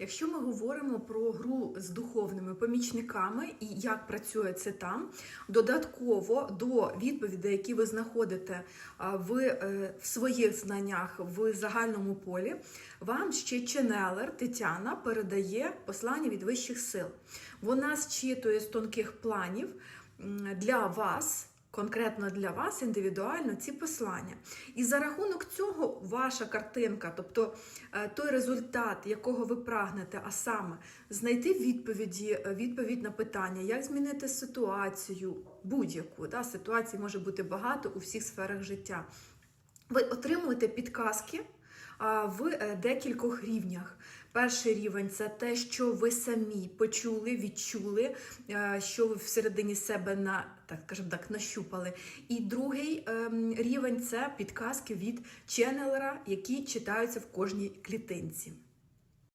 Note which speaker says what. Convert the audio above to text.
Speaker 1: Якщо ми говоримо про гру з духовними помічниками і як працює це там, додатково до відповідей, які ви знаходите в, е, в своїх знаннях в загальному полі, вам ще ченелер Тетяна передає послання від вищих сил. Вона зчитує з тонких планів для вас. Конкретно для вас індивідуально ці послання. І за рахунок цього ваша картинка, тобто е, той результат, якого ви прагнете, а саме знайти відповіді, е, відповідь на питання, як змінити ситуацію, будь-яку да, ситуацій може бути багато у всіх сферах життя. Ви отримуєте підказки в е, декількох рівнях. Перший рівень це те, що ви самі почули, відчули, е, що ви всередині себе на так скажімо так нащупали. І другий ем, рівень це підказки від ченнелера, які читаються в кожній клітинці.